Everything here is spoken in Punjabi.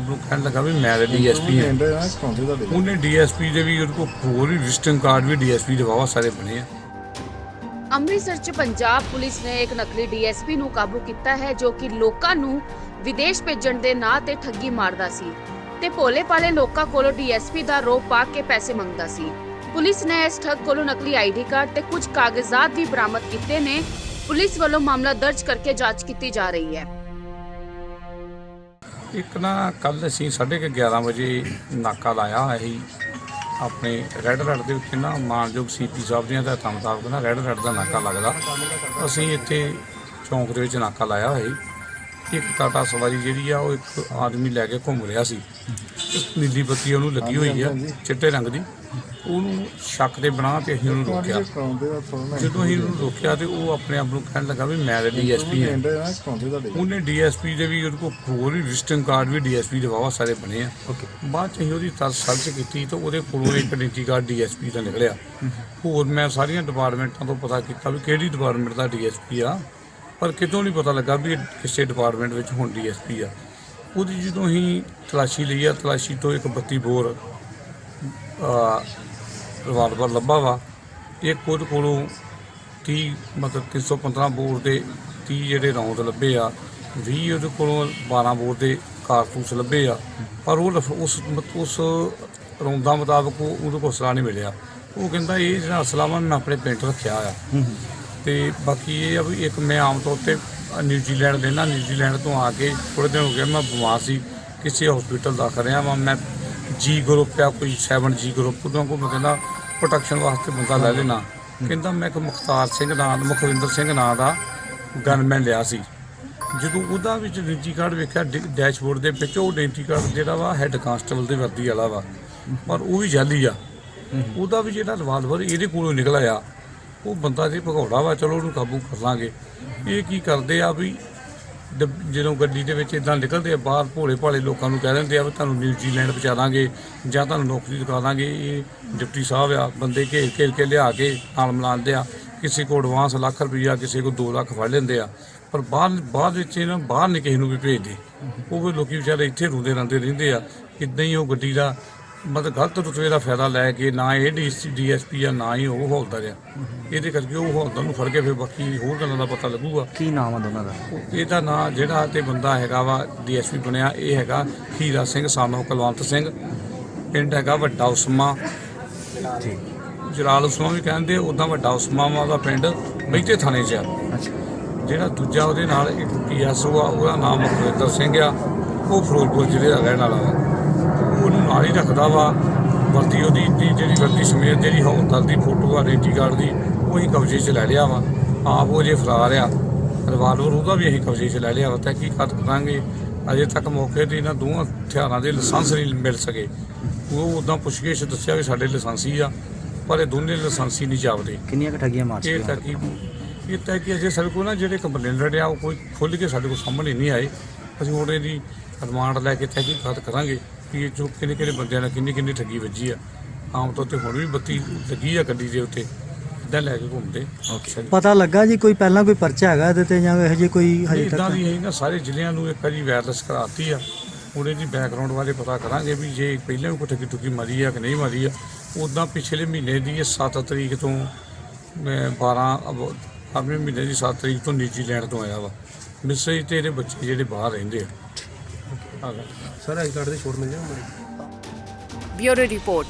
ਕਹਿਣ ਲੱਗਾ ਵੀ ਮੈਂ ਡੀਐਸਪੀ ਹਾਂ। ਕਹਿੰਦੇ ਨਾ ਕੌਂਦੇ ਤੁਹਾਡੇ ਉਹਨੇ ਡੀਐਸਪੀ ਦੇ ਵੀ ਉਹਦੇ ਕੋਲ ਹੋਰ ਵੀ ਵਿਜ਼ਿਟਿੰਗ ਕਾਰਡ ਵੀ ਡੀਐਸਪੀ ਦੇ ਸਾਰੇ ਬਣੇ ਆ। ਅੰਮ੍ਰਿਤਸਰ 'ਚ ਪੰਜਾਬ ਪੁਲਿਸ ਨੇ ਇੱਕ ਨਕਲੀ ਡੀਐਸਪੀ ਨੂੰ ਕਾਬੂ ਕੀਤਾ ਹੈ ਜੋ ਕਿ ਲੋਕਾਂ ਨੂੰ ਵਿਦੇਸ਼ ਭੇਜਣ ਦੇ ਨਾਂ ਤੇ ਠੱਗੀ ਮਾਰਦਾ ਸੀ ਤੇ ਭੋਲੇ ਭਾਲੇ ਲੋਕਾਂ ਕੋਲੋਂ ਡੀਐਸਪੀ ਦਾ ਰੋਪ ਪਾ ਕੇ ਪੈਸੇ ਮੰਗਦਾ ਸੀ। ਪੁਲਿਸ ਨੇ ਇਸ ਠੱਗ ਕੋਲੋਂ ਨਕਲੀ ਆਈਡੀ ਕਾਰਡ ਤੇ ਕੁਝ ਕਾਗਜ਼ਾਤ ਵੀ ਬਰਾਮਦ ਕੀਤੇ ਨੇ। ਪੁਲਿਸ ਵੱਲੋਂ ਮਾਮਲਾ ਦਰਜ ਕਰਕੇ ਜਾਂਚ ਕੀਤੀ ਜਾ ਰਹੀ ਹੈ। ਇੱਕ ਨਾ ਕੱਲ ਅਸੀਂ 11:30 ਵਜੇ ਨਾਕਾ ਲਾਇਆ ਹੋਇਆ ਸੀ ਆਪਣੇ ਰੈੱਡ ਰੈਡ ਦੇ ਵਿੱਚ ਨਾ ਮਾਨਯੋਗ ਸੀਪੀ ਸਾਹਿਬ ਦੀਆਂ ਹਦਾਇਤਾਂ ਮੁਤਾਬਕ ਨਾ ਰੈੱਡ ਰੈਡ ਦਾ ਨਾਕਾ ਲੱਗਦਾ। ਅਸੀਂ ਇੱਥੇ ਚੌਂਕ ਦੇ ਵਿੱਚ ਨਾਕਾ ਲਾਇਆ ਹੋਇਆ ਸੀ। ਇੱਕ ਟਾਟਾ ਸਵਾਰੀ ਜਿਹੜੀ ਆ ਉਹ ਇੱਕ ਆਦਮੀ ਲੈ ਕੇ ਘੁੰਮ ਰਿਹਾ ਸੀ। ਇੱਕ ਨੀਲੀ ਬੱਤੀ ਉਹਨੂੰ ਲੱਗੀ ਹੋਈ ਆ ਚਿੱਟੇ ਰੰਗ ਦੀ। ਉਹਨੂੰ ਸ਼ੱਕ ਦੇ ਬਣਾ ਤੇ ਅਸੀਂ ਉਹਨੂੰ ਰੋਕਿਆ। ਜਦੋਂ ਅਸੀਂ ਉਹਨੂੰ ਰੋਕਿਆ ਤੇ ਉਹ ਆਪਣੇ ਆਪ ਨੂੰ ਕਹਿਣ ਲੱਗਾ ਵੀ ਮੈਂ ਡੀਐਸਪੀ ਹਾਂ ਉਹਨੇ ਡੀਐਸਪੀ ਦੇ ਵੀ ਉਹਦੇ ਕੋਲ ਹੋਰ ਵੀ ਵਿਜ਼ਿਟਿੰਗ ਕਾਰਡ ਵੀ ਡੀਐਸਪੀ ਦੇ ਵਾਵਾ ਸਾਰੇ ਬਣੇ ਆ। ਬਾਅਦ ਚ ਅਸੀਂ ਉਹਦੀ ਤਰ ਸਰਚ ਕੀਤੀ ਤਾਂ ਉਹਦੇ ਕੋਲੋਂ ਇੱਕ ਆਇਡੈਂਟੀ ਕਾਰਡ ਡੀਐਸਪੀ ਦਾ ਨਿਕਲਿਆ। ਹੋਰ ਮੈਂ ਸਾਰੀਆਂ ਡਿਪਾਰਟਮੈਂਟਾਂ ਤੋਂ ਪਤਾ ਕੀਤਾ ਵੀ ਕਿਹੜੀ ਡਿਪਾਰਟਮੈਂਟ ਦਾ ਡੀਐਸਪੀ ਆ। ਪਰ ਕਿਤੋਂ ਨਹੀਂ ਪਤਾ ਲੱਗਾ ਵੀ ਇਹ ਕਿਸੇ ਡਿਪਾਰਟਮੈਂਟ ਵਿੱਚ ਹੁਣ ਡੀਐਸਪੀ ਆ। ਉਹਦੀ ਜਦੋਂ ਅਸੀਂ ਤਲਾਸ਼ੀ ਲਈ ਆ, ਤਲਾਸ਼ੀ ਤੋਂ ਇੱਕ 32 ਬੋਰ ਰਿਵਾਲਵਰ ਲੱਭਾ ਵਾ ਇੱਕ ਉਹਦੇ ਕੋਲੋਂ 30 ਮਤਲਬ 315 ਬੋਰ ਦੇ 30 ਜਿਹੜੇ ਰੌਂਦ ਲੱਭੇ ਆ 20 ਉਹਦੇ ਕੋਲੋਂ 12 ਬੋਰ ਦੇ ਕਾਰਤੂਸ ਲੱਭੇ ਆ। ਪਰ ਉਹ ਉਸ ਮਤ- ਉਸ ਰੌਂਦਾਂ ਮੁਤਾਬਕ ਉਹ- ਉਹਦੇ ਕੋਲ ਅਸਲਾ ਨਹੀਂ ਮਿਲਿਆ। ਉਹ ਕਹਿੰਦਾ ਇਹ ਜਿਹੜਾ ਅਸਲਾ ਵਾ ਮੈਂ ਆਪਣੇ ਪਿੰਡ ਰੱਖਿਆ ਆ ਤੇ ਬਾਕੀ ਇਹ ਆ ਵੀ ਇੱਕ ਮੈਂ ਆਮ ਤੌਰ ਤੇ ਨਿਊਜ਼ੀਲੈਂਡ ਦੇ ਨਾ ਨਿਊਜ਼ੀਲੈਂਡ ਤੋਂ ਆ ਕੇ ਥੋੜੇ ਦਿਨ ਹੋ ਗਏ ਮੈਂ ਬਿਮਾਰ ਸੀ ਕਿਸੇ ਹਸਪੀਟਲ ਦਾਖਲ ਰਿਹਾ ਵਾਂ ਮੈਂ ਜੀ ਗਰੁੱਪ ਆ ਕੋਈ 7 ਜੀ ਗਰੁੱਪ ਤੋਂ ਕੋ ਮੈਂ ਕਹਿੰਦਾ ਪ੍ਰੋਟੈਕਸ਼ਨ ਵਾਸਤੇ ਬੰਦਾ ਲੈ ਲੈਣਾ। ਕਹਿੰਦਾ ਮੈਂ ਇੱਕ ਮੁਖਤਾਰ ਸਿੰਘ ਨਾਂ ਦਾ ਮੁਖਵਿੰਦਰ ਸਿੰਘ ਨਾਂ ਦਾ ਗਨਮੈਨ ਲਿਆ ਸੀ। ਜਦੋਂ ਉਹਦਾ ਵਿੱਚ ਆਇਡੈਂਟੀ ਕਾਰਡ ਵੇਖਿਆ ਡੈਸ਼ਬੋਰਡ ਦੇ ਵਿੱਚ ਉਹ ਆਇਡੈਂਟੀ ਕਾਰਡ ਜਿਹੜਾ ਵਾ ਹੈੱਡ ਕਾਂਸਟੇਬਲ ਦੇ ਵਰਦੀ ਵਾਲਾ ਵਾ ਪਰ ਉਹ ਵੀ ਜਾਲੀ ਆ। ਉਹਦਾ ਵੀ ਜਿਹੜਾ ਰਿਵਾਲਵਰ ਇਹਦੇ ਕੋਲੋਂ ਨਿਕਲਿਆ ਉਹ ਬੰਦਾ ਜੇ ਭਗੌੜਾ ਵਾ, ਚਲੋ ਉਹਨੂੰ ਕਾਬੂ ਕਰ ਲਾਂਗੇ। ਇਹ ਕੀ ਕਰਦੇ ਆ ਵੀ ਡੱਬ- ਜਦੋਂ ਗੱਡੀ ਦੇ ਵਿੱਚ ਇਦਾਂ ਨਿਕਲਦੇ ਆ, ਬਾਹਰ ਭੋਲੇ ਭਾਲੇ ਲੋਕਾਂ ਨੂੰ ਕਹਿ ਦਿੰਦੇ ਆ ਵੀ ਤੁਹਾਨੂੰ ਨਿਊਜ਼ੀਲੈਂਡ ਪਹੁੰਚਾ ਦਾਂਗੇ ਜਾਂ ਤੁਹਾਨੂੰ ਨੌਕਰੀ ਦਿਖਾ ਦਾਂਗੇ। ਇਹ ਡਿਪਟੀ ਸਾਹਿਬ ਆ, ਬੰਦੇ ਘੇਰ ਘੇਰ ਕੇ ਲਿਆ ਕੇ ਨਾਲ ਮਿਲਾਉਂਦੇ ਆ। ਕਿਸੇ ਕੋਲ ਐਡਵਾਂਸ ਲੱਖ ਰੁਪਈਆ, ਕਿਸੇ ਕੋਲ 2 ਲੱਖ ਫੜ ਲੈਂਦੇ ਆ। ਪਰ ਬਾਅਦ ਬਾਅਦ ਵਿੱਚ ਇਹਨਾਂ ਨੂੰ ਬਾਹਰ ਨਹੀਂ ਕਿਸੇ ਨੂੰ ਵੀ ਭੇਜਦੇ। ਉਹ ਵੀ ਲੋਕੀ ਵਿਚਾਰੇ ਇੱਥੇ ਰੁੰਦੇ ਰਹਿੰਦੇ ਰਹਿੰਦੇ ਆ। ਇਦਾਂ ਹੀ ਉਹ ਗੱਡੀ ਦਾ ਮਤਲਬ ਗਲਤ ਰੁਤਬੇ ਦਾ ਫਾਇਦਾ ਲੈ ਕੇ ਨਾ ਇਹ ਡੀਐਸਪੀ ਆ ਨਾ ਹੀ ਉਹ ਹੌਲਦਾਰ ਆ ਇਹਦੇ ਕਰਕੇ ਉਹ ਹੌਲਦਾਰ ਨੂੰ ਫੜ ਕੇ ਫਿਰ ਬਾਕੀ ਹੋਰ ਗੱਲਾਂ ਦਾ ਪਤਾ ਲੱਗੂਗਾ। ਕੀ ਨਾਮ ਆ ਦੋਨਾਂ ਦਾ? ਇਹਦਾ ਨਾਂ ਜਿਹੜਾ ਤੇ ਬੰਦਾ ਹੈਗਾ ਵਾ ਡੀਐਸਪੀ ਬਣਿਆ ਇਹ ਹੈਗਾ ਹੀਰਾ ਸਿੰਘ ਸਾਨੋ ਕੁਲਵੰਤ ਸਿੰਘ। ਪਿੰਡ ਹੈਗਾ ਵੱਡਾ ਉਸਮਾ। ਜਲਾਲ ਉਸਮਾ ਵੀ ਕਹਿੰਦੇ ਉਦਾਂ ਵੱਡਾ ਉਸਮਾ ਵਾ ਉਹਦਾ ਪਿੰਡ ਮਹਿਤੇ ਥਾਣੇ 'ਚ ਆ। ਜਿਹੜਾ ਦੂਜਾ ਉਹਦੇ ਨਾਲ ਇੱਕ ਪੀਐਸਓ ਆ ਉਹਦਾ ਨਾਮ ਮੁਖਵਿੰਦਰ ਸਿੰਘ ਆ। ਉਹ ਫਿਰੋਜ਼ਪੁਰ ਜ਼ਿਲ੍ਹੇ ਦਾ ਰਹਿਣ ਵਾਲਾ ਵਾ। ਉਹਨੂੰ ਨਾਲ ਹੀ ਰੱਖਦਾ ਵਾ। ਵਰਦੀ ਉਹਦੀ ਦੀ ਜਿਹੜੀ ਵਰਦੀ ਸਮੇਤ ਜਿਹੜੀ ਹੌਲਦਾਰ ਦੀ ਫੋਟੋ ਆ ਆਇਡੈਂਟੀ ਕਾਰਡ ਦੀ ਉਹ ਹੀ ਕਬਜ਼ੇ 'ਚ ਲੈ ਲਿਆ ਵਾ। ਆਪ ਉਹ ਜੇ ਫਰਾਰ ਆ ਰਿਵਾਲਵਰ ਉਹਦਾ ਵੀ ਅਸੀਂ ਕਬਜ਼ੇ 'ਚ ਲੈ ਲਿਆ ਵਾ ਤਹਿਕੀਕਾਤ ਕਰਾਂਗੇ? ਅਜੇ ਤੱਕ ਮੌਕੇ ਤੇ ਇਹਨਾਂ ਦੋਵਾਂ ਹਥਿਆਰਾਂ ਦੇ ਲਾਇਸੈਂਸ ਨਹੀਂ ਮਿਲ ਸਕੇ। ਉਹ ਉਦਾਂ ਪੁੱਛਗਿੱਛ ਦੱਸਿਆ ਵੀ ਸਾਡੇ ਲਾਇਸੈਂਸੀ ਆ ਪਰ ਇਹ ਦੋਨੇ ਲਾਇਸੈਂਸੀ ਨਹੀਂ ਜਾਪਦੇ। ਕਿੰਨੀਆਂ ਕੁ ਠੱਗੀਆਂ ਮਾਰ ਇਹ ਤਾਂ ਕੀ ਇਹ ਤਾਂ ਕਿ ਅਜੇ ਸਾਡੇ ਕੋਲ ਨਾ ਜਿਹੜੇ ਕੰਪਲੇਨਟ ਆ ਉਹ ਕੋਈ ਖੁੱਲ ਕੇ ਸਾਡੇ ਕੋਲ ਸਾਹਮਣੇ ਨਹੀਂ ਆਏ। ਅਸੀਂ ਉਹਦੇ ਦੀ ਰਿਮਾਂਡ ਲੈ ਕੇ ਤਹਿਕੀਕਾਤ ਕਰਾਂਗੇ। ਕਿ ਇਹ ਜੋ ਕਿਹਨੇ ਕਿਹਨੇ ਬੰਦਿਆਂ ਨਾਲ ਕਿੰਨੀ ਕਿੰਨੀ ਠੱਗੀ ਵੱਜੀ ਆ? ਆਮ ਤੌਰ ਤੇ ਹੁਣ ਵੀ ਬੱਤੀ ਲੱਗੀ ਆ ਗੱਡੀ ਦੇ ਉੱਤੇ ਇਦਾਂ ਲੈ ਕੇ ਘੁੰਮਦੇ। ਓਕੇ। ਪਤਾ ਲੱਗਾ ਜੀ ਕੋਈ ਪਹਿਲਾਂ ਕੋਈ ਪਰਚਾ ਹੈਗਾ ਇਹਦੇ ਤੇ ਜਾਂ ਇਹੋ ਜਿਹੀ ਕੋਈ ਹਜੇ ਇਦਾਂ ਤੱਕ? ਦੀ ਹੈ ਨਾ ਸਾਰੇ ਜ਼ਿਲ੍ਹਿਆਂ ਨੂੰ ਇੱਕ ਵਾਰੀ ਵਾਇਰਲੈਸ ਕਰਾਤੀ ਆ। ਉਹਦੇ ਦੀ ਬੈਕਗ੍ਰਾਉਂਡ ਬਾਰੇ ਪਤਾ ਕਰਾਂਗੇ ਵੀ ਜੇ ਪਹਿਲਾਂ ਵੀ ਕੋਈ ਠੱਗੀ ਠੁੱਗੀ ਮਾਰੀ ਆ ਕਿ ਨਹੀਂ ਮਾਰੀ ਆ। ਉਦਾਂ ਪਿਛਲੇ ਮਹੀਨੇ ਦੀ ਇਹ 7 ਤਰੀਕ ਤੋਂ ਮੈਂ 12 ਅਬ- ਆਪਣੇ ਮਹੀਨੇ ਦੀ 7 ਤਰੀਕ ਤੋਂ ਨਿਊਜ਼ੀਲੈਂਡ ਤੋਂ ਆਇਆ ਵਾ। ਮਿਸਰੀ ਤੇ ਇਹਦੇ ਬੱਚੇ ਜਿਹੜੇ ਬਾਹਰ ਰਹਿੰਦੇ ਆ। ਆ ਗਏ ਬਿਊਰੋ ਰਿਪੋਰਟ।